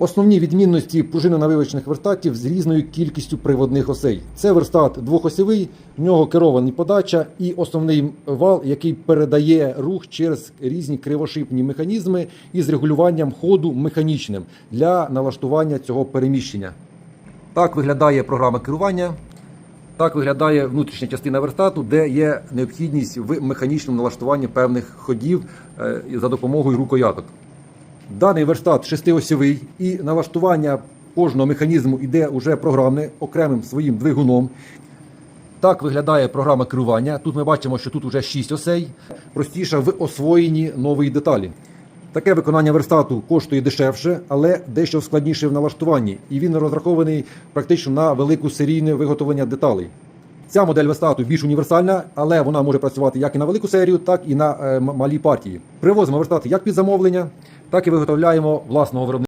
Основні відмінності пружинно-навивочних верстатів з різною кількістю приводних осей. Це верстат двохосьовий, в нього керовані подача і основний вал, який передає рух через різні кривошипні механізми із регулюванням ходу механічним для налаштування цього переміщення. Так виглядає програма керування. Так виглядає внутрішня частина верстату, де є необхідність в механічному налаштуванні певних ходів е, за допомогою рукояток. Даний верстат шестиосьовий і налаштування кожного механізму йде уже програмне окремим своїм двигуном. Так виглядає програма керування. Тут ми бачимо, що тут вже 6 осей, простіша в освоєнні нової деталі. Таке виконання верстату коштує дешевше, але дещо складніше в налаштуванні, і він розрахований практично на велику серійне виготовлення деталей. Ця модель верстату більш універсальна, але вона може працювати як і на велику серію, так і на е, малі партії. Привозимо верстати як під замовлення, так і виготовляємо власного виробництва.